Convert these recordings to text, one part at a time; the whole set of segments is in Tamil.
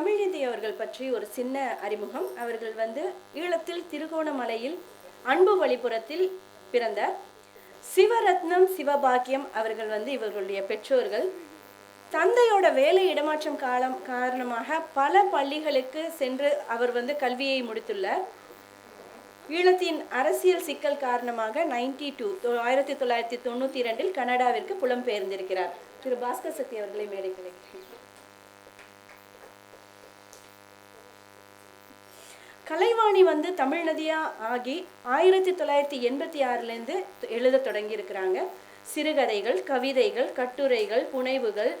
தமிழிந்தி அவர்கள் பற்றி ஒரு சின்ன அறிமுகம். அவர்கள் வந்து ஈழத்தில் திருகோணமலையில் அன்பு வழிபுறத்தில் பிறந்த சிவரத்னம் சிவபாக்கியம் அவர்கள் வந்து இவர்களுடைய பெற்றோர்கள். தந்தையோட வேலை இடமாற்றம் காலம் காரணமாக பல பள்ளிகளுக்கு சென்று அவர் வந்து கல்வியை முடித்துள்ளார். ஈழத்தின் அரசியல் சிக்கல் காரணமாக நைன்டி டூ ஆயிரத்தி தொள்ளாயிரத்தி தொண்ணூற்றி இரண்டில் கனடாவிற்கு புலம்பெயர்ந்திருக்கிறார். திரு. பாஸ்கர் சக்தி அவர்களை மேடை கிடைக்கிறேன் கலைவாணி வந்து தமிழ் நதியாக ஆகி ஆயிரத்தி தொள்ளாயிரத்தி எண்பத்தி ஆறுலேருந்து எழுத தொடங்கியிருக்கிறாங்க. சிறுகதைகள் கவிதைகள் கட்டுரைகள் புனைவுகள்.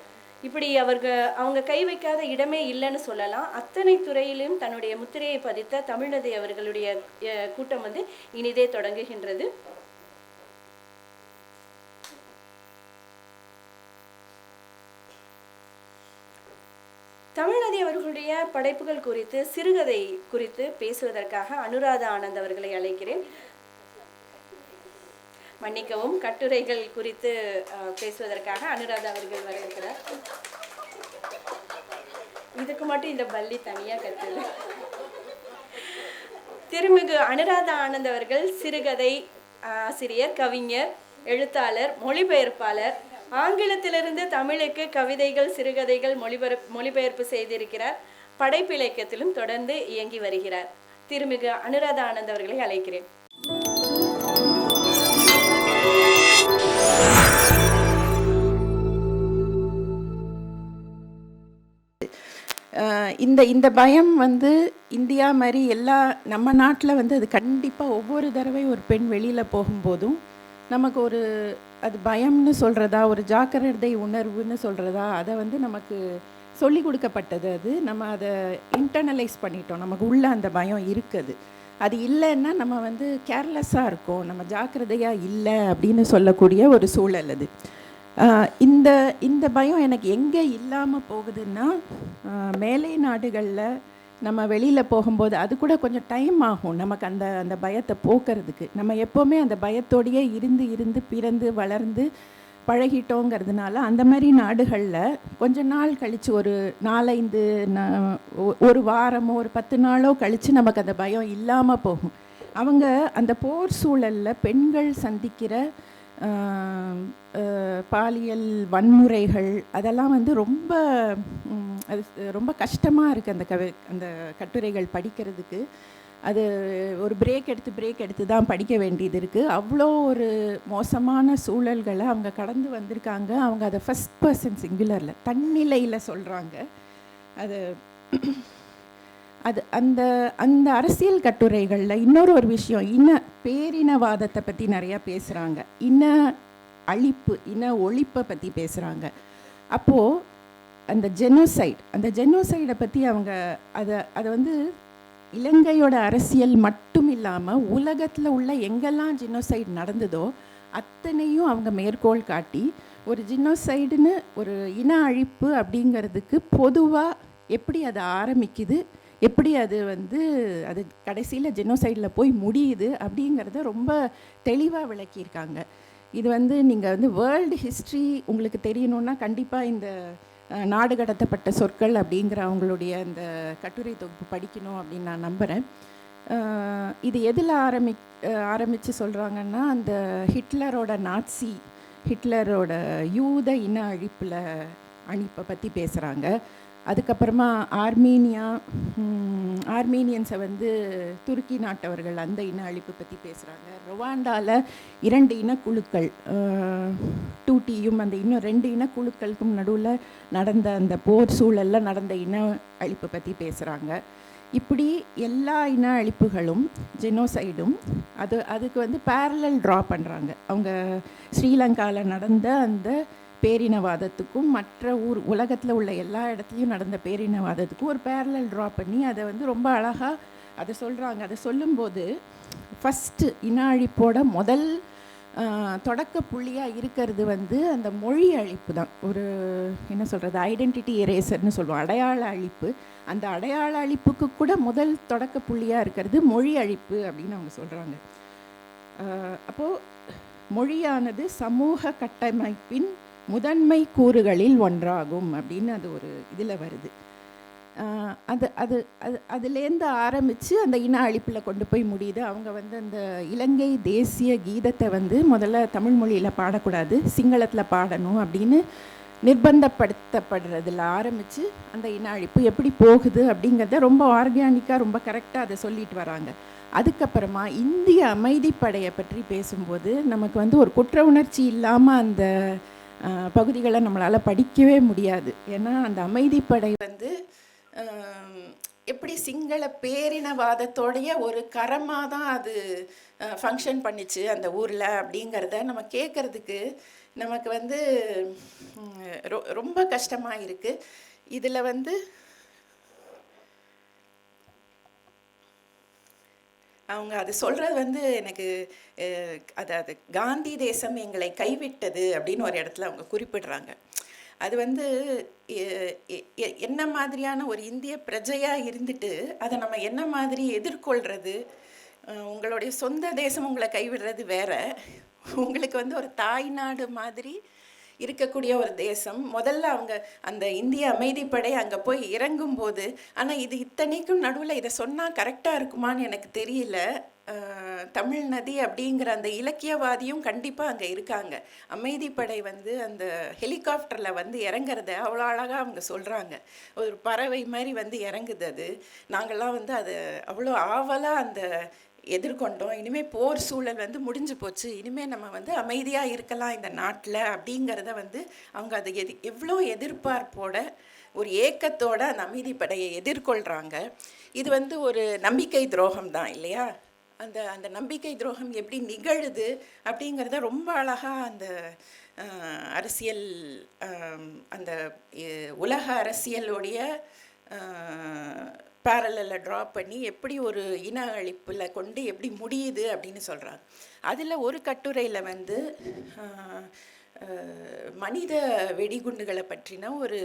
இப்படி அவர்க அவங்க கை வைக்காத இடமே இல்லைன்னு சொல்லலாம். அத்தனை துறையிலும் தன்னுடைய முத்திரையை பதித்த தமிழ்நதி அவர்களுடைய கூட்டம் வந்து இனிதே தொடங்குகின்றது. தமிழ்நதி படைப்புகள் குறித்து சிறுகதை குறித்து பேசுவதற்காக அனுராதா ஆனந்த் அவர்களை அழைக்கிறேன். மன்னிக்கவும் கட்டுரைகள் குறித்து பேசுவதற்காக அனுராதா அவர்கள் வர இருக்கிறார் இதுக்கு மட்டும் இந்த பள்ளி தனியா கத்துது திருமிகு அனுராதா ஆனந்த் அவர்கள் சிறுகதை ஆசிரியர் கவிஞர் எழுத்தாளர் மொழிபெயர்ப்பாளர் ஆங்கிலத்திலிருந்து தமிழுக்கு கவிதைகள் சிறுகதைகள் மொழிபெயர் மொழிபெயர்ப்பு செய்திருக்கிறார். படைப்பிலக்கியத்திலும் தொடர்ந்து இயங்கி வருகிறார். திருமிகு அனுராதா ஆனந்த் அவர்களை அழைக்கிறேன். இந்த இந்த பயம் வந்து இந்தியா மாதிரி எல்லா நம்ம நாட்டில் வந்து அது கண்டிப்பாக ஒவ்வொரு தடவை ஒரு பெண் வெளியில் போகும்போதும் நமக்கு ஒரு அது பயம்னு சொல்கிறதா ஒரு ஜாக்கிரதை உணர்வுன்னு சொல்கிறதா அதை வந்து நமக்கு சொல்லி கொடுக்கப்பட்டது அது. நம்ம அதை இன்டர்னலைஸ் பண்ணிட்டோம். நமக்கு உள்ள அந்த பயம் இருக்குது. அது இல்லைன்னா நம்ம வந்து கேர்லெஸ்ஸாக இருக்கோம். நம்ம ஜாக்கிரதையாக இல்லை அப்படின்னு சொல்லக்கூடிய ஒரு சூழல் அது. இந்த இந்த பயம் எனக்கு எங்கே இல்லாமல் போகுதுன்னா மேலை நாடுகளில் நம்ம வெளியில் போகும்போது அது கூட கொஞ்சம் டைம் ஆகும் நமக்கு அந்த அந்த பயத்தை போக்குறதுக்கு. நம்ம எப்போவுமே அந்த பயத்தோடையே இருந்து இருந்து பிறந்து வளர்ந்து பழகிட்டோங்கிறதுனால அந்த மாதிரி நாடுகளில் கொஞ்ச நாள் கழித்து ஒரு நாலைந்து ஒரு வாரமோ ஒரு பத்து நாளோ கழித்து நமக்கு அந்த பயம் இல்லாமல் போகும். அவங்க அந்த போர் சூழலில் பெண்கள் சந்திக்கிற பாலியல் வன்முறைகள் அதெல்லாம் வந்து ரொம்ப அது ரொம்ப கஷ்டமாக இருக்குது அந்த கவி அந்த கட்டுரைகள் படிக்கிறதுக்கு. அது ஒரு பிரேக் எடுத்து பிரேக் எடுத்து தான் படிக்க வேண்டியது இருக்குது அவ்வளோ ஒரு மோசமான சூழல்களை அவங்க கடந்து வந்திருக்காங்க. அவங்க அதை ஃபஸ்ட் பர்சன் சிங்குலரில் தன்னிலையில் சொல்கிறாங்க அது அது அந்த அந்த அரசியல் கட்டுரைகளில் இன்னொரு ஒரு விஷயம் இன பேரினவாதத்தை பற்றி நிறையா பேசுகிறாங்க இன அழிப்பு இன ஒழிப்பை பற்றி பேசுகிறாங்க அப்போது அந்த ஜெனோசைட் அந்த ஜெனோசைடை பற்றி அவங்க அதை அதை வந்து இலங்கையோட அரசியல் மட்டும் இல்லாமல் உலகத்தில் உள்ள எங்கெல்லாம் ஜினோசைட் நடந்ததோ அத்தனையும் அவங்க மேற்கோள் காட்டி ஒரு ஜினோசைடுன்னு ஒரு இன அழிப்பு அப்படிங்கிறதுக்கு பொதுவாக எப்படி அது ஆரம்பிக்குது எப்படி அது வந்து அது கடைசியில் ஜெனோசைடில் போய் முடியுது அப்படிங்கிறத ரொம்ப தெளிவாக விளக்கியிருக்காங்க. இது வந்து நீங்கள் வந்து வேர்ல்டு ஹிஸ்ட்ரி உங்களுக்கு தெரியணுன்னா கண்டிப்பாக இந்த நாடு கடத்தப்பட்ட சொற்கள் அப்படிங்கிற அவங்களுடைய அந்த கட்டுரை தொகுப்பு படிக்கணும் அப்படின்னு நான் நம்புகிறேன் இது எதில் ஆரம்பி ஆரம்பித்து சொல்கிறாங்கன்னா அந்த ஹிட்லரோட நாட்சி ஹிட்லரோட யூத இன அழிப்பில் அழிப்பை பற்றி பேசுகிறாங்க அதுக்கப்புறமா ஆர்மீனியா ஆர்மீனியன்ஸை வந்து துருக்கி நாட்டவர்கள் அந்த இன அழிப்பு பற்றி பேசுகிறாங்க ருவாண்டாவில் இரண்டு இனக்குழுக்கள் டூட்டியும் அந்த இன்னும் ரெண்டு இனக்குழுக்களுக்கும் நடுவில் நடந்த அந்த போர் சூழலில் நடந்த இன அழிப்பு பற்றி பேசுகிறாங்க இப்படி எல்லா இன அழிப்புகளும் ஜெனோசைடும் அது அதுக்கு வந்து பேரலல் ட்ரா பண்ணுறாங்க அவங்க ஸ்ரீலங்காவில் நடந்த அந்த பேரினவாதத்துக்கும் மற்ற ஊர் உலகத்தில் உள்ள எல்லா இடத்துலையும் நடந்த பேரினவாதத்துக்கும் ஒரு பேரலல் ட்ரா பண்ணி அதை வந்து ரொம்ப அழகாக அதை சொல்கிறாங்க அதை சொல்லும்போது ஃபஸ்ட்டு இன அழிப்போட முதல் தொடக்க புள்ளியாக இருக்கிறது வந்து அந்த மொழி அழிப்பு தான். ஒரு என்ன சொல்கிறது ஐடென்டிட்டி எரேசர்னு சொல்லுவோம். அடையாள அழிப்பு. அந்த அடையாள அழிப்புக்கு கூட முதல் தொடக்க புள்ளியாக இருக்கிறது மொழி அழிப்பு அப்படின்னு அவங்க சொல்கிறாங்க அப்போது மொழியானது சமூக கட்டமைப்பின் முதன்மை கூறுகளில் ஒன்றாகும் அப்படின்னு அது ஒரு இதில் வருது. அது அது அது அதுலேருந்து ஆரம்பித்து அந்த இன அழிப்பில் கொண்டு போய் முடியுது. அவங்க வந்து அந்த இலங்கை தேசிய கீதத்தை வந்து முதல்ல தமிழ் மொழியில் பாடக்கூடாது சிங்களத்தில் பாடணும் அப்படின்னு நிர்பந்தப்படுத்தப்படுறதில் ஆரம்பித்து அந்த இன அழிப்பு எப்படி போகுது அப்படிங்கிறத ரொம்ப ஆர்கானிக்காக ரொம்ப கரெக்டாக அதை சொல்லிட்டு வராங்க. அதுக்கப்புறமா இந்திய அமைதிப்படையை பற்றி பேசும்போது நமக்கு வந்து ஒரு குற்ற உணர்ச்சி இல்லாமல் அந்த பகுதிகளை நம்மளால் படிக்கவே முடியாது. ஏன்னா அந்த அமைதிப்படை வந்து எப்படி சிங்கள பேரினவாதத்தோடைய ஒரு கரமாக தான் அது ஃபங்க்ஷன் பண்ணிச்சு அந்த ஊரில் அப்படிங்கிறத நம்ம கேட்குறதுக்கு நமக்கு வந்து ரொ- ரொம்ப கஷ்டமாக இருக்குது இதில் வந்து அவங்க அது சொல்கிறது வந்து எனக்கு அதாவது காந்தி தேசம் எங்களை கைவிட்டது அப்படின்னு ஒரு இடத்துல அவங்க குறிப்பிடுறாங்க. அது வந்து என்ன மாதிரியான ஒரு இந்திய பிரஜையாக இருந்துட்டு அதை நம்ம என்ன மாதிரி எதிர்கொள்கிறது உங்களுடைய சொந்த தேசம் உங்களை கைவிடுறது வேற. உங்களுக்கு வந்து ஒரு தாய்நாடு மாதிரி இருக்கக்கூடிய ஒரு தேசம். முதல்ல அவங்க அந்த இந்திய அமைதிப்படை அங்கே போய் இறங்கும் போது ஆனால் இது இத்தனைக்கும் நடுவில் இதை சொன்னால் கரெக்டாக இருக்குமான்னு எனக்கு தெரியல. தமிழ் நதி அப்படிங்கிற அந்த இலக்கியவாதியும் கண்டிப்பாக அங்கே இருக்காங்க. அமைதிப்படை வந்து அந்த ஹெலிகாப்டரில் வந்து இறங்குறத அவ்வளோ அழகாக அவங்க சொல்கிறாங்க ஒரு பறவை மாதிரி வந்து இறங்குது அது. நாங்கள்லாம் வந்து அது அவ்வளோ ஆவலாக அந்த எதிர்கொண்டோம். இனிமேல் போர் சூழல் வந்து முடிஞ்சு போச்சு. இனிமேல் நம்ம வந்து அமைதியாக இருக்கலாம் இந்த நாட்டில் அப்படிங்கிறத வந்து அவங்க அதை எது எவ்வளோ எதிர்பார்ப்போட ஒரு ஏக்கத்தோட அந்த அமைதிப்படையை எதிர்கொள்கிறாங்க இது வந்து ஒரு நம்பிக்கை துரோகம் தான் இல்லையா? அந்த அந்த நம்பிக்கை துரோகம் எப்படி நிகழுது அப்படிங்கிறத ரொம்ப அழகாக அந்த அரசியல் அந்த உலக அரசியலுடைய பேரலில் ட்ரா பண்ணி எப்படி ஒரு இன அழிப்பில் கொண்டு எப்படி முடியுது அப்படின்னு சொல்கிறாங்க அதில் ஒரு கட்டுரையில் வந்து மனித வெடிகுண்டுகளை பற்றின ஒரு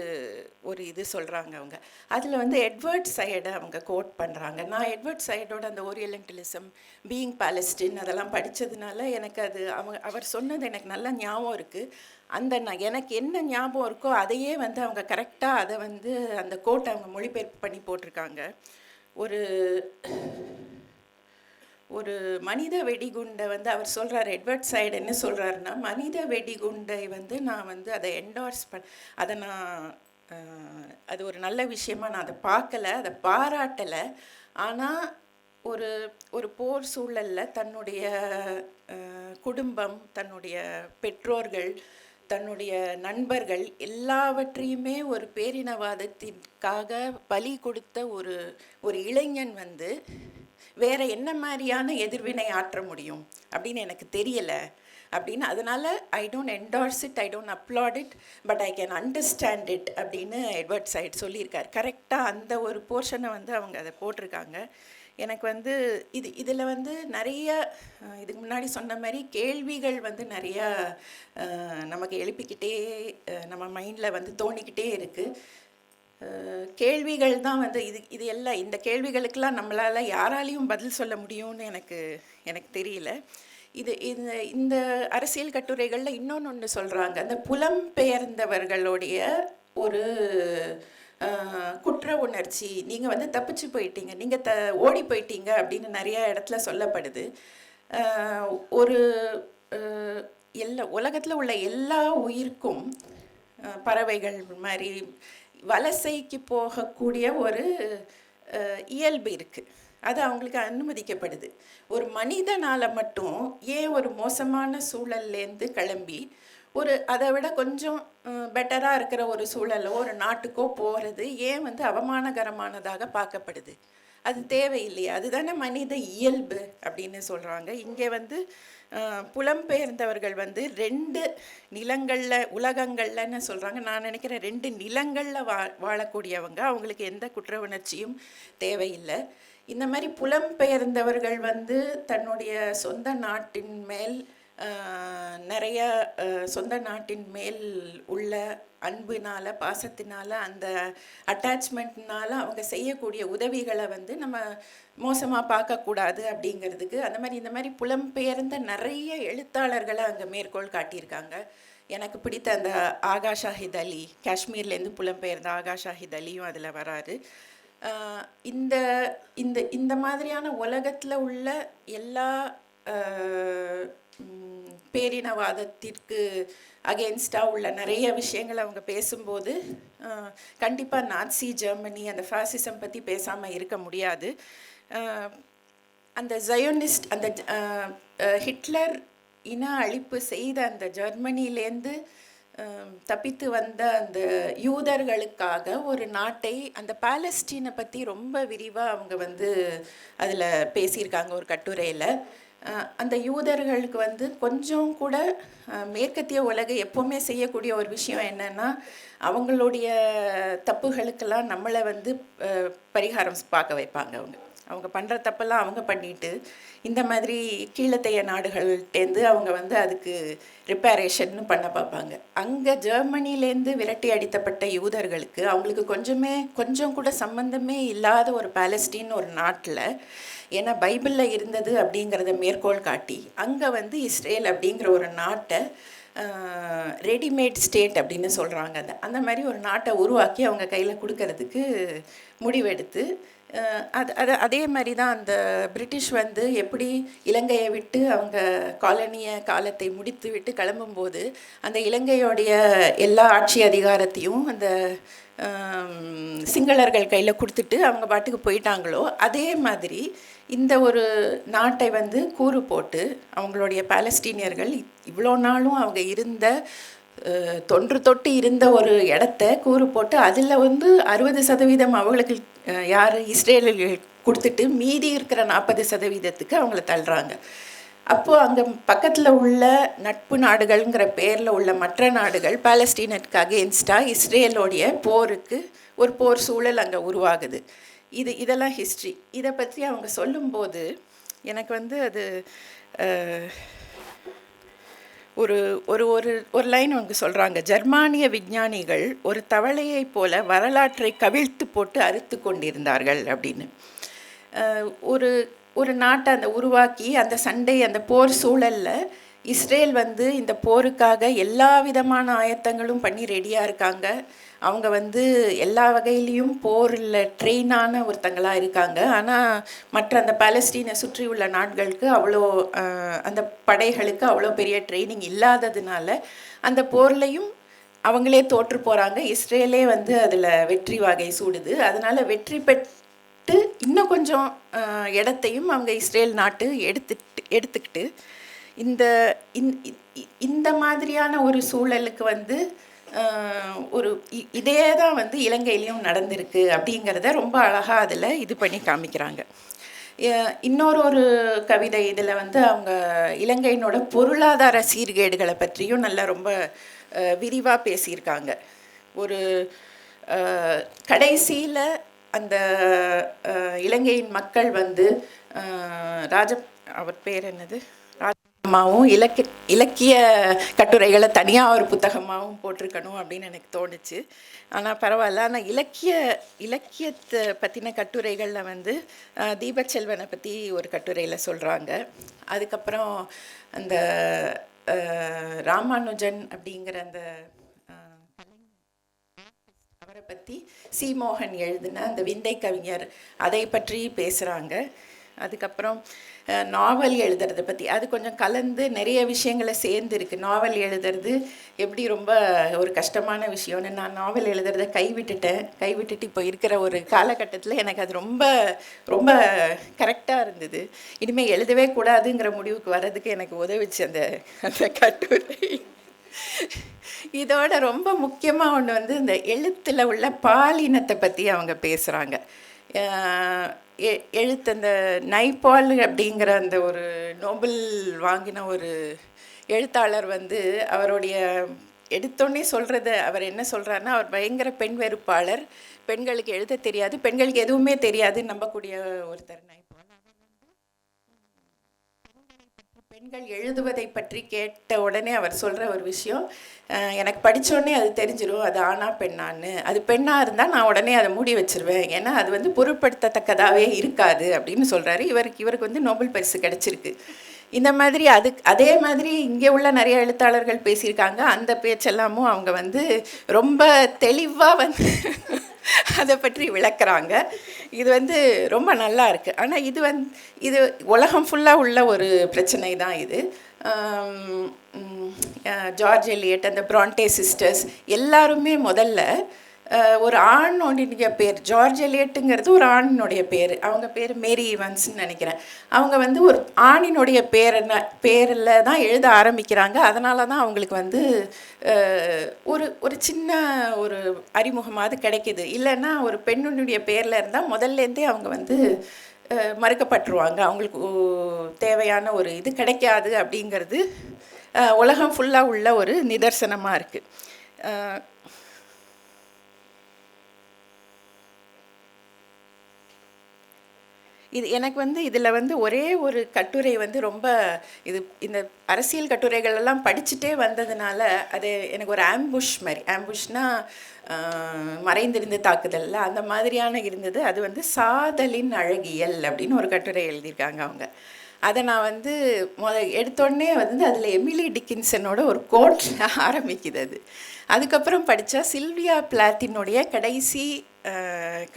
ஒரு இது சொல்கிறாங்க அவங்க. அதில் வந்து எட்வர்ட் சைடை அவங்க கோட் பண்ணுறாங்க நான் எட்வர்ட் சைடோட அந்த ஓரியலண்டலிசம் பீயிங் பாலஸ்டின் அதெல்லாம் படித்ததுனால எனக்கு அது அவங்க அவர் சொன்னது எனக்கு நல்லா ஞாபகம் இருக்குது அந்த நான் எனக்கு என்ன ஞாபகம் இருக்கோ அதையே வந்து அவங்க கரெக்டாக அதை வந்து அந்த கோட்டை அவங்க மொழிபெயர்ப்பு பண்ணி போட்டிருக்காங்க. ஒரு ஒரு மனித வெடிகுண்டை வந்து அவர் சொல்கிறார் எட்வர்ட் சைடு என்ன சொல்கிறாருன்னா மனித வெடிகுண்டை வந்து நான் வந்து அதை என்டார்ஸ் பண் அதை நான் அது ஒரு நல்ல விஷயமா நான் அதை பார்க்கல அதை பாராட்டலை. ஆனால் ஒரு ஒரு போர் சூழலில் தன்னுடைய குடும்பம் தன்னுடைய பெற்றோர்கள் தன்னுடைய நண்பர்கள் எல்லாவற்றையுமே ஒரு பேரினவாதத்திற்காக பலி கொடுத்த ஒரு ஒரு இளைஞன் வந்து வேற என்ன மாதிரியான எதிர்வினை ஆற்ற முடியும்? அப்படின்னு எனக்கு தெரியலை. அப்படின்னு அதனால் I don't endorse it I don't applaud it but I can understand it அப்படின்னு எட்வர்ட் சைட் சொல்லியிருக்கார். கரெக்டாக அந்த ஒரு போர்ஷனை வந்து அவங்க அதை போட்டிருக்காங்க. எனக்கு வந்து இது இதில் வந்து நிறைய இதுக்கு முன்னாடி சொன்ன மாதிரி கேள்விகள் வந்து நிறையா நமக்கு எழுப்பிக்கிட்டே நம்ம மைண்டில் வந்து தோணிக்கிட்டே இருக்குது கேள்விகள் தான் வந்து இது இது எல்லாம் இந்த கேள்விகளுக்கெல்லாம் நம்மளால் யாராலையும் பதில் சொல்ல முடியும்னு எனக்கு எனக்கு தெரியல. இது இந்த இந்த அரசியல் கட்டுரைகளில் இன்னொன்று ஒன்று சொல்கிறாங்க அந்த புலம்பெயர்ந்தவர்களுடைய ஒரு குற்ற உணர்ச்சி நீங்கள் வந்து தப்பிச்சு போயிட்டீங்க நீங்கள் த ஓடி போயிட்டீங்க அப்படின்னு நிறைய இடத்துல சொல்லப்படுது. ஒரு எல்லா உலகத்தில் உள்ள எல்லா உயிர்க்கும் பறவைகள் மாதிரி வலசைக்கு போகக்கூடிய ஒரு இயல்பு இருக்குது அது அவங்களுக்கு அனுமதிக்கப்படுது. ஒரு மனிதனால் மட்டும் ஏன் ஒரு மோசமான சூழல்லேருந்து கிளம்பி ஒரு அதை விட கொஞ்சம் பெட்டராக இருக்கிற ஒரு சூழலோ ஒரு நாட்டுக்கோ போகிறது ஏன் வந்து அவமானகரமானதாக பார்க்கப்படுது? அது தேவையில்லையா. அதுதானே மனித இயல்பு அப்படின்னு சொல்கிறாங்க இங்கே வந்து புலம்பெயர்ந்தவர்கள் வந்து ரெண்டு நிலங்களில் உலகங்கள்லன்னு சொல்கிறாங்க நான் நினைக்கிறேன் ரெண்டு நிலங்களில் வா வாழக்கூடியவங்க. அவங்களுக்கு எந்த குற்ற உணர்ச்சியும் தேவையில்லை. இந்த மாதிரி புலம்பெயர்ந்தவர்கள் வந்து தன்னுடைய சொந்த நாட்டின் மேல் நிறைய சொந்த நாட்டின் மேல் உள்ள அன்புனால பாசத்தினால அந்த அட்டாச்மெண்ட்னால அவங்க செய்யக்கூடிய உதவிகளை வந்து நம்ம மோசமாக பார்க்கக்கூடாது அப்படிங்கிறதுக்கு அந்த மாதிரி இந்த மாதிரி புலம்பெயர்ந்த நிறைய எழுத்தாளர்களை அங்கே மேற்கோள் காட்டியிருக்காங்க. எனக்கு பிடித்த அந்த ஆகா ஷாஹித் அலி காஷ்மீர்லேருந்து புலம்பெயர்ந்த ஆகா ஷாஹித் அலியும் அதில் வராரு. இந்த இந்த இந்த மாதிரியான உலகத்தில் உள்ள எல்லா பேரினவாதத்திற்கு அகேன்ஸ்டாக உள்ள நிறைய விஷயங்கள் அவங்க பேசும்போது கண்டிப்பாக நாட்சி ஜெர்மனி அந்த ஃபாசிசம் பற்றி பேசாமல் இருக்க முடியாது. அந்த ஜயோனிஸ்ட் அந்த ஹிட்லர் இன அழிப்பு செய்த அந்த ஜெர்மனிலேருந்து தப்பித்து வந்த அந்த யூதர்களுக்காக ஒரு நாட்டை அந்த பாலஸ்டீனை பற்றி ரொம்ப விரிவாக அவங்க வந்து அதில் பேசியிருக்காங்க ஒரு கட்டுரையில். அந்த யூதர்களுக்கு வந்து கொஞ்சம் கூட மேற்கத்திய உலக எப்போவுமே செய்யக்கூடிய ஒரு விஷயம் என்னன்னா அவங்களுடைய தப்புகளுக்கெல்லாம் நம்மளை வந்து பரிகாரம் பார்க்க வைப்பாங்க அவங்க. அவங்க பண்ணுற தப்பெல்லாம் அவங்க பண்ணிட்டு இந்த மாதிரி கீழத்தைய நாடுகள்கிட்டேருந்து அவங்க வந்து அதுக்கு ரிப்பேரேஷன் பண்ண பார்ப்பாங்க. அங்கே ஜெர்மனிலேருந்து விரட்டி அடித்தப்பட்ட யூதர்களுக்கு அவங்களுக்கு கொஞ்சமே கொஞ்சம் கூட சம்மந்தமே இல்லாத ஒரு பாலஸ்டீன் ஒரு நாட்டில் ஏன்னா பைபிளில் இருந்தது அப்படிங்கிறத மேற்கோள் காட்டி அங்கே வந்து இஸ்ரேல் அப்படிங்கிற ஒரு நாட்டை ரெடிமேட் ஸ்டேட் அப்படின்னு சொல்கிறாங்க அந்த அந்த மாதிரி ஒரு நாட்டை உருவாக்கி அவங்க கையில் கொடுக்கறதுக்கு முடிவெடுத்து அது அது அதே மாதிரி தான் அந்த பிரிட்டிஷ் வந்து எப்படி இலங்கையை விட்டு அவங்க காலனிய காலத்தை முடித்து விட்டு கிளம்பும்போது அந்த இலங்கையோடைய எல்லா ஆட்சி அதிகாரத்தையும் அந்த சிங்களர்கள் கையில் கொடுத்துட்டு அவங்க பாட்டுக்கு போயிட்டாங்களோ அதே மாதிரி இந்த ஒரு நாட்டை வந்து கூறு போட்டு அவங்களுடைய பாலஸ்டீனியர்கள் இவ்வளோ நாளும் அவங்க இருந்த தொன்று தொட்டு இருந்த ஒரு இடத்த கூறு போட்டு அதில் வந்து அறுபது சதவீதம் அவங்களுக்கு யார்? இஸ்ரேலர்கள் கொடுத்துட்டு மீதி இருக்கிற நாற்பது சதவீதத்துக்கு அவங்கள தள்ளுறாங்க. அப்போது அங்கே பக்கத்தில் உள்ள நட்பு நாடுகள்ங்கிற பேரில் உள்ள மற்ற நாடுகள் பாலஸ்டீனுக்கு அகேன்ஸ்டாக இஸ்ரேலோடைய போருக்கு ஒரு போர் சூழல் அங்கே உருவாகுது. இது இதெல்லாம் ஹிஸ்ட்ரி இதை பற்றி அவங்க சொல்லும்போது எனக்கு வந்து அது ஒரு ஒரு ஒரு ஒரு லைன் அவங்க சொல்கிறாங்க ஜெர்மானிய விஞ்ஞானிகள் ஒரு தவளையைப் போல வரலாற்றை கவிழ்த்து போட்டு அறுத்து கொண்டிருந்தார்கள் அப்படின்னு. ஒரு ஒரு நாட்டை அந்த உருவாக்கி அந்த சண்டை அந்த போர் சூழலில் இஸ்ரேல் வந்து இந்த போருக்காக எல்லா விதமான ஆயத்தங்களும் பண்ணி ரெடியாக இருக்காங்க. அவங்க வந்து எல்லா வகையிலையும் போரில் ட்ரெயினான ஒருத்தங்களாக இருக்காங்க. ஆனால் மற்ற அந்த பாலஸ்டீனை சுற்றி உள்ள நாடுகளுக்கு அவ்வளோ அந்த படைகளுக்கு அவ்வளோ பெரிய ட்ரைனிங் இல்லாததுனால அந்த போர்லையும் அவங்களே தோற்று போகிறாங்க இஸ்ரேலே வந்து அதில் வெற்றி வகை சூடுது. அதனால் வெற்றி பெற்று இன்னும் கொஞ்சம் இடத்தையும் அவங்க இஸ்ரேல் நாட்டு எடுத்துட்டு எடுத்துக்கிட்டு இந்த இந்த- இந்த மாதிரியான ஒரு சூழலுக்கு வந்து ஒரு இ- இதே தான் வந்து இலங்கையிலையும் நடந்திருக்கு அப்படிங்கிறத ரொம்ப அழகாக அதில் இது பண்ணி காமிக்கிறாங்க. இன்னொரு ஒரு கவிதை இதில் வந்து அவங்க இலங்கையினோட பொருளாதார சீர்கேடுகளை பற்றியும் நல்லா ரொம்ப விரிவாக பேசியிருக்காங்க. ஒரு கடைசியில் அந்த இலங்கையின் மக்கள் வந்து ராஜ அவர் பேர் என்னது? ராஜமாவும் இலக்கிய இலக்கிய கட்டுரைகளை தனியாக ஒரு புத்தகமாகவும் போட்டிருக்கணும் அப்படின்னு எனக்கு தோணுச்சு. ஆனால் பரவாயில்ல. ஆனால் இலக்கிய இலக்கியத்தை பற்றின கட்டுரைகளில் வந்து தீபச்செல்வனை பற்றி ஒரு கட்டுரையில் சொல்கிறாங்க அதுக்கப்புறம் அந்த ராமானுஜன் அப்படிங்கிற அந்த அவரை பற்றி சீமோகன் எழுதின அந்த விந்தை கவிஞர் அதை பற்றி பேசுகிறாங்க அதுக்கப்புறம் நாவல் எழுதுறதை பற்றி அது கொஞ்சம் கலந்து நிறைய விஷயங்களை சேர்ந்துருக்கு நாவல் எழுதுறது எப்படி ரொம்ப ஒரு கஷ்டமான விஷயம்னு நான் நாவல் எழுதுறதை கைவிட்டுட்டேன். கைவிட்டுட்டு இப்போ இருக்கிற ஒரு காலகட்டத்தில் எனக்கு அது ரொம்ப ரொம்ப கரெக்டாக இருந்தது. இனிமேல் எழுதவே கூடாதுங்கிற முடிவுக்கு வர்றதுக்கு எனக்கு உதவிச்சு அந்த அந்த கட்டுரை. இதோட ரொம்ப முக்கியமாக ஒன்று வந்து இந்த எழுத்தில் உள்ள பாலினத்தை பற்றி அவங்க பேசுகிறாங்க எழுத்து அந்த நைபால் அப்படிங்கிற அந்த ஒரு நோபல் வாங்கின ஒரு எழுத்தாளர் வந்து அவருடைய எடுத்தோடனே சொல்கிறத அவர் என்ன சொல்கிறாருன்னா அவர் பயங்கர பெண் வெறுப்பாளர். பெண்களுக்கு எழுத தெரியாது. பெண்களுக்கு எதுவுமே தெரியாதுன்னு நம்பக்கூடிய ஒருத்தர் நைபால் பெண்கள் எழுதுவதை பற்றி கேட்ட உடனே அவர் சொல்கிற ஒரு விஷயம் எனக்கு படித்தோடனே உடனே அது தெரிஞ்சிடும் அது ஆணா பெண்ணான்னு. அது பெண்ணாக இருந்தால் நான் உடனே அதை மூடி வச்சிருவேன். ஏன்னா அது வந்து பொருட்படுத்தத்தக்கதாகவே இருக்காது அப்படின்னு சொல்கிறாரு இவருக்கு இவருக்கு வந்து நோபல் பரிசு கிடச்சிருக்கு. இந்த மாதிரி அது அதே மாதிரி இங்கே உள்ள நிறைய எழுத்தாளர்கள் பேசியிருக்காங்க. அந்த பேச்செல்லாமும் அவங்க வந்து ரொம்ப தெளிவாக வந்து அதை பற்றி விளக்குறாங்க. இது வந்து ரொம்ப நல்லா இருக்குது ஆனால் இது வந்து இது உலகம் ஃபுல்லாக உள்ள ஒரு பிரச்சனை தான் இது. ஜார்ஜ் எலியட் அந்த பிராண்டே சிஸ்டர்ஸ் எல்லாருமே முதல்ல ஒரு ஆணுடைய பேர் ஜார்ஜ் எலியட்டுங்கிறது ஒரு ஆணினுடைய பேர். அவங்க பேர் மேரி ஈவன்ஸ்ன்னு நினைக்கிறேன். அவங்க வந்து ஒரு ஆணினுடைய பேர் பேரில் தான் எழுத ஆரம்பிக்கிறாங்க. அதனால தான் அவங்களுக்கு வந்து ஒரு ஒரு சின்ன ஒரு அறிமுகமாவது கிடைக்கிது. இல்லைன்னா ஒரு பெண்ணுடைய பேரில் இருந்தால் முதல்லேருந்தே அவங்க வந்து மறுக்கப்பட்டுருவாங்க. அவங்களுக்கு தேவையான ஒரு இது கிடைக்காது அப்படிங்கிறது உலகம் ஃபுல்லாக உள்ள ஒரு நிதர்சனமாக இருக்குது இது எனக்கு வந்து இதில் வந்து ஒரே ஒரு கட்டுரை வந்து ரொம்ப இது இந்த அரசியல் கட்டுரைகள் எல்லாம் படிச்சுட்டே வந்ததுனால அது எனக்கு ஒரு ஆம்புஷ் மாதிரி. ஆம்புஷ்னா மறைந்திருந்து தாக்குதல்ல அந்த மாதிரியான இருந்தது. அது வந்து சாதலின் அழகியல் அப்படின்னு ஒரு கட்டுரை எழுதியிருக்காங்க அவங்க. அதை நான் வந்து முத எடுத்தோடனே வந்து அதில் எமிலி டிக்கின்சனோட ஒரு கோட் ஆரம்பிக்குது அது. அதுக்கப்புறம் படித்தா சில்வியா பிளாத்தினுடைய கடைசி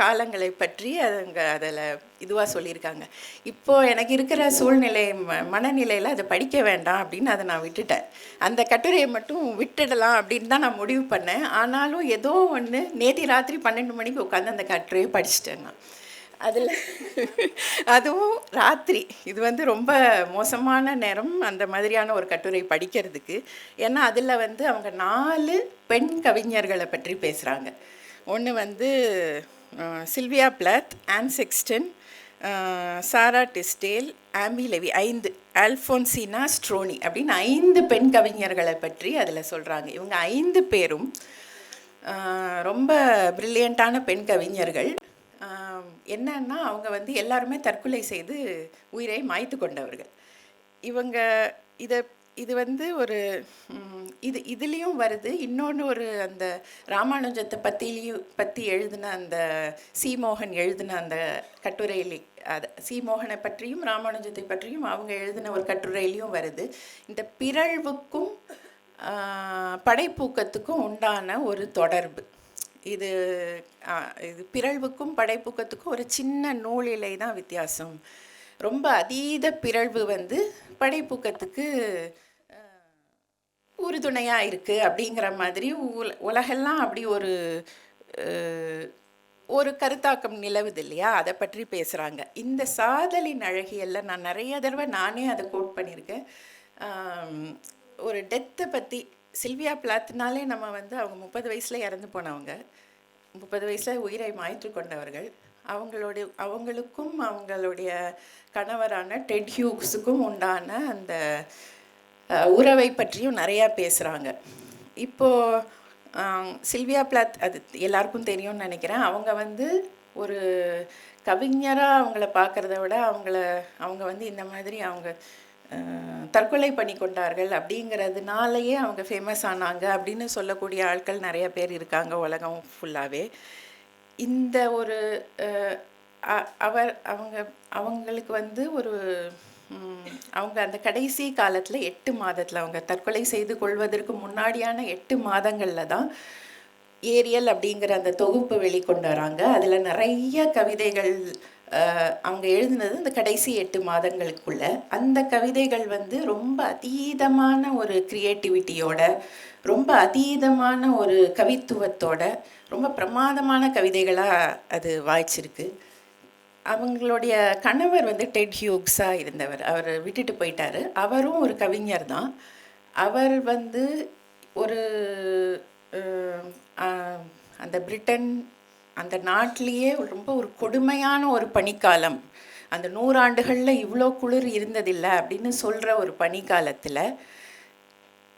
காலங்களை பற்றி அதுங்க அதில் இதுவாக சொல்லியிருக்காங்க. இப்போது எனக்கு இருக்கிற சூழ்நிலை ம மனநிலையில் அதை படிக்க வேண்டாம் அப்படின்னு அதை நான் விட்டுட்டேன். அந்த கட்டுரையை மட்டும் விட்டுடலாம் அப்படின்னு தான் நான் முடிவு பண்ணேன். ஆனாலும் ஏதோ ஒன்று நேற்று ராத்திரி பன்னெண்டு மணிக்கு உட்காந்து அந்த கட்டுரையை படிச்சுட்டேன் நான். அதில் அதுவும் ராத்திரி. இது வந்து ரொம்ப மோசமான நேரம் அந்த மாதிரியான ஒரு கட்டுரை படிக்கிறதுக்கு. ஏன்னா அதில் வந்து அவங்க நாலு பெண் கவிஞர்களை பற்றி பேசுகிறாங்க ஒன்று வந்து Sylvia Plath Anne Sexton Sara Teasdale Amy Levy ஐந்து அல்ஃபோன்சினா ஸ்ட்ரோனி அப்படின்னு ஐந்து பெண் கவிஞர்களை பற்றி அதில் சொல்கிறாங்க இவங்க ஐந்து பேரும் ரொம்ப பிரில்லியண்ட்டான பெண் கவிஞர்கள். என்னன்னா அவங்க வந்து எல்லாருமே தற்கொலை செய்து உயிரை மாய்த்து கொண்டவர்கள். இவங்க இதை இது வந்து ஒரு இது இதுலேயும் வருது. இன்னொன்று ஒரு அந்த ராமானுஜத்தை பற்றிலையும் பற்றி எழுதின அந்த சீமோகன் எழுதின அந்த கட்டுரையிலே அது சீமோகனை பற்றியும் ராமானுஜத்தை பற்றியும் அவங்க எழுதின ஒரு கட்டுரையிலையும் வருது. இந்த பிறழ்வுக்கும் படைப்பூக்கத்துக்கும் உண்டான ஒரு தொடர்பு. இது இது பிறழ்வுக்கும் படைப்பூக்கத்துக்கும் ஒரு சின்ன நூலிலை தான் வித்தியாசம். ரொம்ப அதீத பிறழ்வு வந்து படைப்பூக்கத்துக்கு உறுதுணையாக இருக்குது அப்படிங்கிற மாதிரி உல உலகெல்லாம் அப்படி ஒரு ஒரு கருத்தாக்கம் நிலவுது இல்லையா? அதை பற்றி பேசுகிறாங்க இந்த சாதலின் அழகியல்ல நான் நிறைய தடவை நானே அதை கோட் பண்ணியிருக்கேன். ஒரு டெத்தை பற்றி சில்வியா பிளாத்னாலே நம்ம வந்து அவங்க முப்பது வயசில் இறந்து போனவங்க. முப்பது வயசில் உயிரை மாய்த்து கொண்டவர்கள். அவங்களுடைய அவங்களுக்கும் அவங்களுடைய கணவரான டெட் ஹியூக்ஸுக்கும் உண்டான அந்த உறவை பற்றியும் நிறையா பேசுகிறாங்க இப்போது சில்வியா பிளாத் அது எல்லாருக்கும் தெரியும்னு நினைக்கிறேன். அவங்க வந்து ஒரு கவிஞராக அவங்கள பார்க்குறத விட அவங்கள அவங்க வந்து இந்த மாதிரி அவங்க தற்கொலை பண்ணி கொண்டார்கள் அப்படிங்கிறதுனாலயே அவங்க ஃபேமஸ் ஆனாங்க அப்படின்னு சொல்லக்கூடிய ஆட்கள் நிறைய பேர் இருக்காங்க உலகம் ஃபுல்லாகவே இந்த ஒரு அவர் அவங்க அவங்களுக்கு வந்து ஒரு அவங்க அந்த கடைசி காலத்தில் எட்டு மாதத்தில் அவங்க தற்கொலை செய்து கொள்வதற்கு முன்னாடியான எட்டு மாதங்களில் தான் ஏரியல் அப்படிங்கிற அந்த தொகுப்பு வெளிக்கொண்டு வராங்க. அதில் நிறைய கவிதைகள் அவங்க எழுதினது இந்த கடைசி எட்டு மாதங்களுக்குள்ள. அந்த கவிதைகள் வந்து ரொம்ப அதீதமான ஒரு க்ரியேட்டிவிட்டியோட ரொம்ப அதீதமான ஒரு கவித்துவத்தோட ரொம்ப பிரமாதமான கவிதைகளாக அது வாய்ச்சிருக்கு. அவங்களுடைய கணவர் வந்து டெட் ஹியூக்ஸாக இருந்தவர். அவர் விட்டுட்டு போயிட்டாரு. அவரும் ஒரு கவிஞர் தான். அவர் வந்து ஒரு அந்த பிரிட்டன் அந்த நாட்டிலேயே ரொம்ப ஒரு கொடுமையான ஒரு பனிக்காலம். அந்த நூறாண்டுகளில் இவ்வளோ குளிர் இருந்ததில்லை அப்படின்னு சொல்கிற ஒரு பனிக்காலத்தில்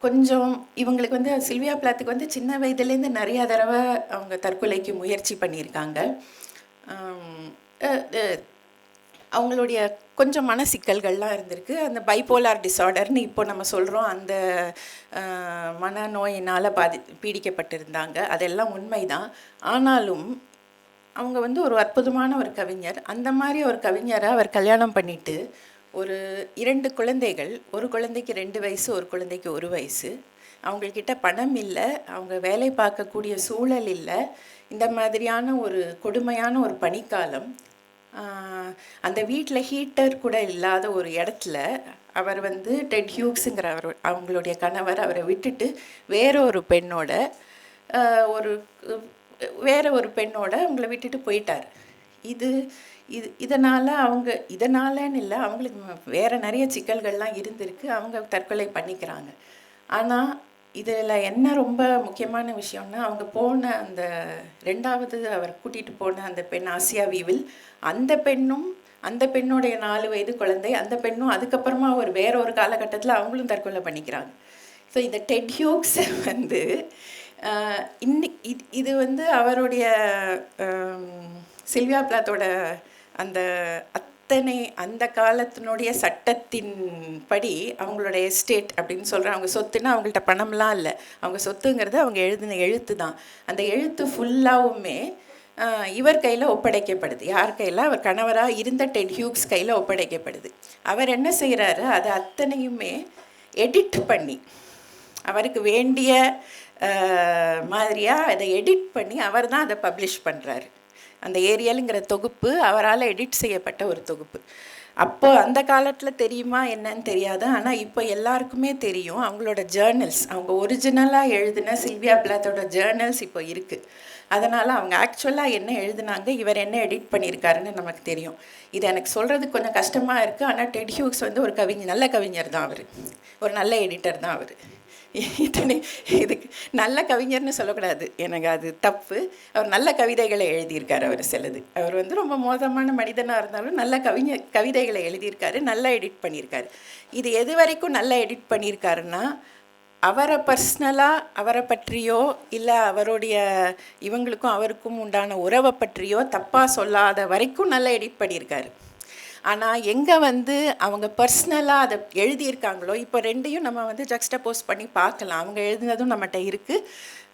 கொஞ்சம் இவங்களுக்கு வந்து சில்வியா பிளாத்துக்கு வந்து சின்ன வயதுலேருந்து நிறையா தடவை அவங்க தற்கொலைக்கு முயற்சி பண்ணியிருக்காங்க. அவங்களுடைய கொஞ்சம் மன சிக்கல்கள்லாம் இருந்திருக்கு. அந்த பைப்போலார் டிசார்டர்னு இப்போ நம்ம சொல்கிறோம் அந்த மனநோயினால் பாதி பீடிக்கப்பட்டிருந்தாங்க. அதெல்லாம் உண்மைதான். ஆனாலும் அவங்க வந்து ஒரு அற்புதமான ஒரு கவிஞர். அந்த மாதிரி ஒரு கவிஞரை அவர் கல்யாணம் பண்ணிட்டு ஒரு இரண்டு குழந்தைகள் ஒரு குழந்தைக்கு ரெண்டு வயசு ஒரு குழந்தைக்கு ஒரு வயசு. அவங்கக்கிட்ட பணம் இல்லை. அவங்க வேலை பார்க்கக்கூடிய சூழல் இல்லை. இந்த மாதிரியான ஒரு கொடுமையான ஒரு பனிக்காலம் அந்த வீட்டில் ஹீட்டர் கூட இல்லாத ஒரு இடத்துல அவர் வந்து டெட் ஹியூக்ஸுங்கிற அவர் அவங்களுடைய கணவர் அவரை விட்டுட்டு வேற ஒரு பெண்ணோட ஒரு வேற ஒரு பெண்ணோட அவங்கள விட்டுட்டு போயிட்டார். இது இது இதனால் அவங்க இதனாலன்னு இல்லை அவங்களுக்கு வேறு நிறைய சிக்கல்கள்லாம் இருந்திருக்கு அவங்க தற்கொலை பண்ணிக்கிறாங்க. ஆனால் இதில் என்ன ரொம்ப முக்கியமான விஷயம்னா அவங்க போன அந்த ரெண்டாவது அவர் கூட்டிகிட்டு போன அந்த பெண் ஆசியா வீவில் அந்த பெண்ணும் அந்த பெண்ணுடைய நாலு வயது குழந்தை அந்த பெண்ணும் அதுக்கப்புறமா ஒரு வேற ஒரு காலகட்டத்தில் அவங்களும் தற்கொலை பண்ணிக்கிறாங்க. ஸோ இந்த டெட் வந்து இன்னி இது இது வந்து அவருடைய சில்வியா பிளாத்தோட அந்த அத்தனை அந்த காலத்தினுடைய சட்டத்தின் படி அவங்களோட எஸ்டேட் அப்படின்னு சொல்கிற அவங்க சொத்துன்னா அவங்கள்ட்ட பணம்லாம் இல்லை. அவங்க சொத்துங்கிறது அவங்க எழுதின எழுத்து தான். அந்த எழுத்து ஃபுல்லாகவுமே இவர் கையில் ஒப்படைக்கப்படுது. யார் கையில்? அவர் கணவராக இருந்த டெட் ஹியூக்ஸ் கையில் ஒப்படைக்கப்படுது. அவர் என்ன செய்கிறாரு அது அத்தனையுமே எடிட் பண்ணி அவருக்கு வேண்டிய மாதிரியாக அதை எடிட் பண்ணி அவர் தான் அதை பப்ளிஷ் பண்ணுறாரு அந்த ஏரியலுங்கிற தொகுப்பு அவரால் எடிட் செய்யப்பட்ட ஒரு தொகுப்பு. அப்போ அந்த காலத்தில் தெரியுமா என்னன்னு தெரியாது. ஆனால் இப்போ எல்லாருக்குமே தெரியும். அவங்களோட ஜேர்னல்ஸ் அவங்க ஒரிஜினலாக எழுதின சில்வியா பிளாத்தோட ஜேர்னல்ஸ் இப்போ இருக்குது அதனால் அவங்க ஆக்சுவலாக என்ன எழுதினாங்க இவர் என்ன எடிட் பண்ணியிருக்காருன்னு நமக்கு தெரியும். இது எனக்கு சொல்கிறதுக்கு கொஞ்சம் கஷ்டமாக இருக்குது ஆனால் டெட் ஹியூக்ஸ் வந்து ஒரு கவிஞர் நல்ல கவிஞர் தான் அவர். ஒரு நல்ல எடிட்டர் தான் அவர். இத்தனை இதுக்கு நல்ல கவிஞர்னு சொல்லக்கூடாது. எனக்கு அது தப்பு. அவர் நல்ல கவிதைகளை எழுதியிருக்கார் அவர் சிலது. அவர் வந்து ரொம்ப மோசமான மனிதனாக இருந்தாலும் நல்ல கவிஞர் கவிதைகளை எழுதியிருக்காரு நல்லா எடிட் பண்ணியிருக்காரு. இது எது வரைக்கும் நல்லா எடிட் பண்ணியிருக்காருன்னா அவரை பர்சனலாக அவரை பற்றியோ இல்லை அவருடைய இவங்களுக்கும் அவருக்கும் உண்டான உறவை பற்றியோ தப்பாக சொல்லாத வரைக்கும் நல்லா எடிட் பண்ணியிருக்காரு. ஆனால் எங்கே வந்து அவங்க பர்சனலாக அதை எழுதியிருக்காங்களோ இப்போ ரெண்டையும் நம்ம வந்து ஜக்ஸ்டபோஸ் பண்ணி பார்க்கலாம். அவங்க எழுதினதும் நம்மகிட்ட இருக்குது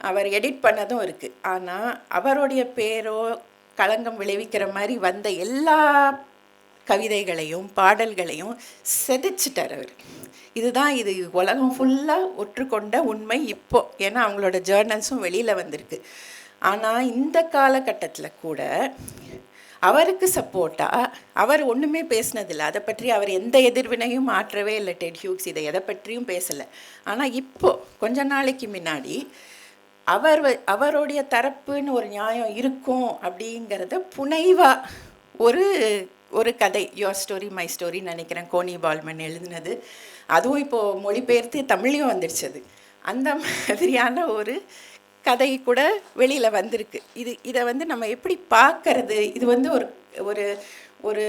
அவர் எடிட் பண்ணதும் இருக்குது ஆனால் அவருடைய பேரோ களங்கம் விளைவிக்கிற மாதிரி வந்த எல்லா கவிதைகளையும் பாடல்களையும் செதைச்சிட்டார் அவர். இதுதான் இது உலகம் ஃபுல்லாக ஒற்றுக்கொண்ட உண்மை இப்போ. ஏன்னா அவங்களோட ஜேர்னல்ஸும் வெளியில் வந்திருக்கு. ஆனால் இந்த காலகட்டத்தில் கூட அவருக்கு சப்போர்ட்டாக அவர் ஒன்றுமே பேசினதில்லை. அதை பற்றி அவர் எந்த எதிர்வினையும் மாற்றவே இல்லை டெட் ஹியூக்ஸ். இதை எதை பற்றியும் பேசலை. ஆனால் இப்போது கொஞ்ச நாளைக்கு முன்னாடி அவர் அவருடைய தரப்புன்னு ஒரு நியாயம் இருக்கும் அப்படிங்கிறத புனைவாக ஒரு ஒரு கதை யோர் ஸ்டோரி மை ஸ்டோரின்னு நினைக்கிறேன் கோனி பால்மன் எழுதினது. அதுவும் இப்போது மொழிபெயர்த்து தமிழையும் வந்துடுச்சு அது. அந்த மாதிரியான ஒரு கதை கூட வெளியில் வந்திருக்கு. இது இதை வந்து நம்ம எப்படி பார்க்கறது? இது வந்து ஒரு ஒரு ஒரு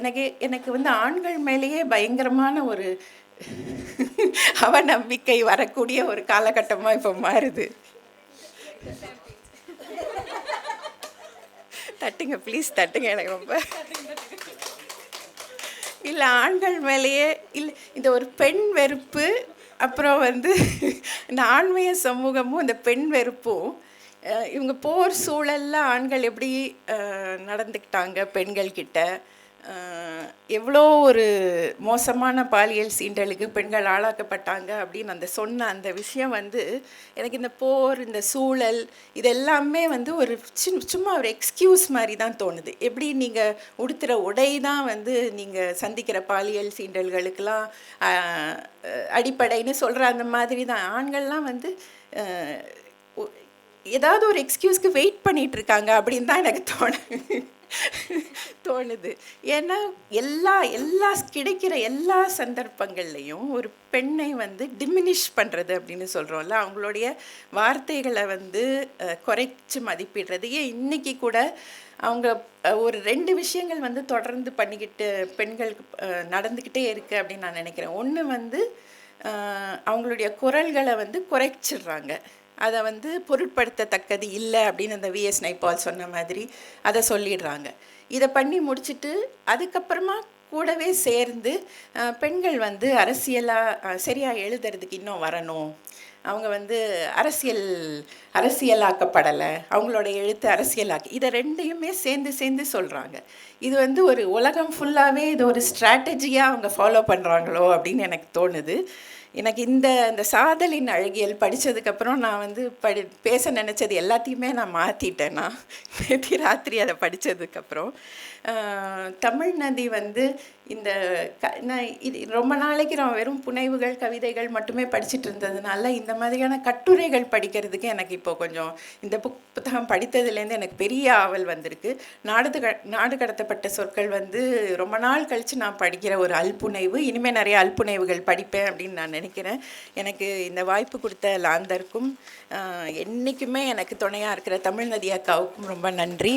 எனக்கு எனக்கு வந்து ஆண்கள் மேலேயே பயங்கரமான ஒரு அவநம்பிக்கை வரக்கூடிய ஒரு காலகட்டமாக இப்போ மாறுது. தட்டுங்க ப்ளீஸ் தட்டுங்க எனக்கு ரொம்ப. இல்லை ஆண்கள் மேலேயே இல்லை இந்த ஒரு பெண் வெறுப்பு அப்புறம் வந்து இந்த ஆண்மைய சமூகமும் இந்த பெண் வெறுப்பும் இவங்க போர் சூழலில் ஆண்கள் எப்படி நடந்துக்கிட்டாங்க பெண்கள் கிட்ட? எவ்வளோ ஒரு மோசமான பாலியல் சீண்டலுக்கு பெண்கள் ஆளாக்கப்பட்டாங்க அப்படின்னு அந்த சொன்ன அந்த விஷயம் வந்து எனக்கு இந்த போர் இந்த சூழல் இதெல்லாமே வந்து ஒரு சும்மா ஒரு எக்ஸ்கியூஸ் மாதிரி தான் தோணுது. எப்படி நீங்கள் உடுத்துகிற உடை தான் வந்து நீங்கள் சந்திக்கிற பாலியல் சீண்டல்களுக்கெல்லாம் அடிப்படைன்னு சொல்கிற அந்த மாதிரி தான். ஆண்கள்லாம் வந்து ஏதாவது ஒரு எக்ஸ்கியூஸ்க்கு வெயிட் பண்ணிகிட்ருக்காங்க இருக்காங்க அப்படின்னு தான் எனக்கு தோணுது. தோணுது. ஏன்னா எல்லா எல்லா கிடைக்கிற எல்லா சந்தர்ப்பங்கள்லையும் ஒரு பெண்ணை வந்து டிமினிஷ் பண்ணுறது அப்படின்னு சொல்கிறோம்ல அவங்களுடைய வார்த்தைகளை வந்து குறைச்சி குறைச்சு மதிப்பிடுறது. ஏன் இன்றைக்கி கூட அவங்க ஒரு ரெண்டு விஷயங்கள் வந்து தொடர்ந்து பண்ணிக்கிட்டு பெண்களுக்கு நடந்துக்கிட்டே இருக்குது அப்படின்னு நான் நினைக்கிறேன். ஒன்று வந்து அவங்களுடைய குரல்களை வந்து குறைச்சிடுறாங்க. அதை வந்து பொருட்படுத்தத்தக்கது இல்லை அப்படின்னு அந்த விஎஸ் நைபால் சொன்ன மாதிரி அதை சொல்லிடுறாங்க. இதை பண்ணி முடிச்சுட்டு அதுக்கப்புறமா கூடவே சேர்ந்து பெண்கள் வந்து அரசியலாக சரியாக எழுதுறதுக்கு இன்னும் வரணும். அவங்க வந்து அரசியல் அரசியலாக்கப்படலை. அவங்களோட எழுத்து அரசியலாக்கி இதை ரெண்டையுமே சேர்ந்து சேர்ந்து சொல்கிறாங்க இது வந்து ஒரு உலகம் ஃபுல்லாகவே இது ஒரு ஸ்ட்ராட்டஜியாக அவங்க ஃபாலோ பண்ணுறாங்களோ அப்படின்னு எனக்கு தோணுது. எனக்கு இந்த இந்த சாதலின் அழகியல் படித்ததுக்கப்புறம் நான் வந்து படி பேச நினச்சது எல்லாத்தையுமே நான் மாற்றிட்டேன் நான் நேற்று ராத்திரி அதை படித்ததுக்கப்புறம் தமிழ் நதி வந்து இந்த க நான் இது ரொம்ப நாளைக்கு நான் வெறும் புனைவுகள் கவிதைகள் மட்டுமே படிச்சுட்டு இருந்ததுனால இந்த மாதிரியான கட்டுரைகள் படிக்கிறதுக்கு எனக்கு இப்போ கொஞ்சம் இந்த புக் புத்தகம் படித்ததுலேருந்து எனக்கு பெரிய ஆவல் வந்திருக்கு. நாடு க நாடு கடத்தப்பட்ட சொற்கள் வந்து ரொம்ப நாள் கழித்து நான் படிக்கிற ஒரு அல்புனைவு. இனிமேல் நிறைய அல்புனைவுகள் படிப்பேன் அப்படின்னு நான் நினைக்கிறேன். எனக்கு இந்த வாய்ப்பு கொடுத்த லாந்தருக்கும் என்றைக்குமே என்னைக்குமே எனக்கு துணையாக இருக்கிற தமிழ் நதி அக்காவுக்கும் ரொம்ப நன்றி.